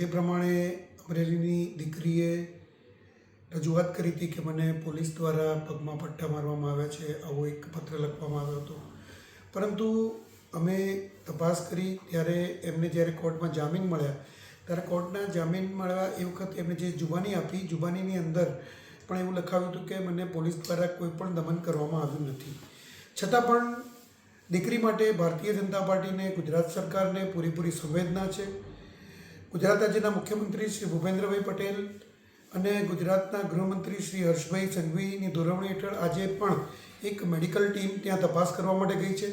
જે પ્રમાણે અમરેલીની દીકરીએ રજૂઆત કરી હતી કે મને પોલીસ દ્વારા પગમાં પટ્ટા મારવામાં આવ્યા છે, આવો એક પત્ર લખવામાં આવ્યો હતો. પરંતુ અમે તપાસ કરી, ત્યારે એમને જ્યારે કોર્ટમાં જામીન મળ્યા, ત્યારે કોર્ટના જામીન મળ્યા એ વખતે એમને જે જુબાની આપી, જુબાનીની અંદર પણ એવું લખાવ્યું હતું કે મને પોલીસ દ્વારા કોઈ પણ દમન કરવામાં આવ્યું નથી. છતાં પણ દીકરી માટે ભારતીય જનતા પાર્ટીને, ગુજરાત સરકારને પૂરેપૂરી સંવેદના છે. ગુજરાત રાજ્યના મુખ્યમંત્રી શ્રી ભૂપેન્દ્રભાઈ પટેલ અને ગુજરાતના ગૃહમંત્રી શ્રી હર્ષભાઈ સંઘવીની દોરવણી હેઠળ આજે પણ એક મેડિકલ ટીમ ત્યાં તપાસ કરવા માટે ગઈ છે.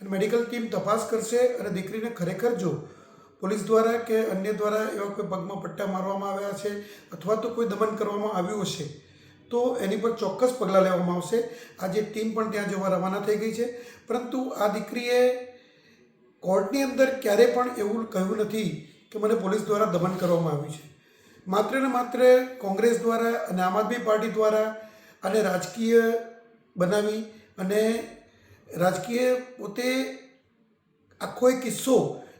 અને મેડિકલ ટીમ તપાસ કરશે અને દીકરીને ખરેખર જો પોલીસ દ્વારા કે અન્ય દ્વારા એવા કોઈ પગમાં પટ્ટા મારવામાં આવ્યા છે અથવા તો કોઈ દમન કરવામાં આવ્યું હશે, તો એની પર ચોક્કસ પગલાં લેવામાં આવશે. આજે ટીમ પણ ત્યાં જવા રવાના થઈ ગઈ છે. પરંતુ આ દીકરીએ કોર્ટની અંદર ક્યારે પણ એવું કહ્યું નથી કે મને પોલીસ દ્વારા દમન કરવામાં આવ્યું છે. માત્ર ને માત્ર કોંગ્રેસ દ્વારા અને આમ આદમી પાર્ટી દ્વારા અને રાજકીય બનાવી અને રાજકીય પોતે આખો એક કિસ્સો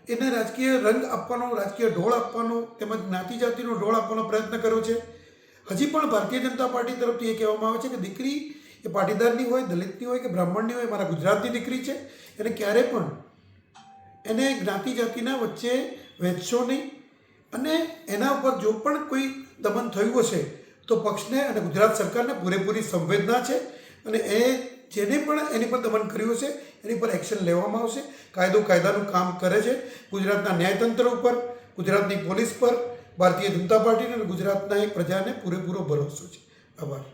એને રાજકીય રંગ આપવાનો, રાજકીય ઢોળ આપવાનો તેમજ જ્ઞાતિ જાતિનો ઢોળ આપવાનો પ્રયત્ન કર્યો છે. હજી પણ ભારતીય જનતા પાર્ટી તરફથી એ કહેવામાં આવે છે કે દીકરી એ પાટીદારની હોય, દલિતની હોય કે બ્રાહ્મણની હોય મારા ગુજરાતની દીકરી છે. એને ક્યારે પણ એને જ્ઞાતિ જાતિના વચ્ચે વહેંચશો નહીં. અને એના ઉપર જો પણ કોઈ દમન થયું હશે, તો પક્ષને અને ગુજરાત સરકારને પૂરેપૂરી સંવેદના છે અને એ જેને પણ એની પર દમન કર્યું હશે, એની પર એક્શન લેવામાં આવશે. કાયદો કાયદાનું કામ કરે છે. ગુજરાતના ન્યાયતંત્ર ઉપર, ગુજરાતની પોલીસ પર, ભારતીય જનતા પાર્ટીને અને ગુજરાતના એક પ્રજાને પૂરેપૂરો ભરોસો છે. આભાર.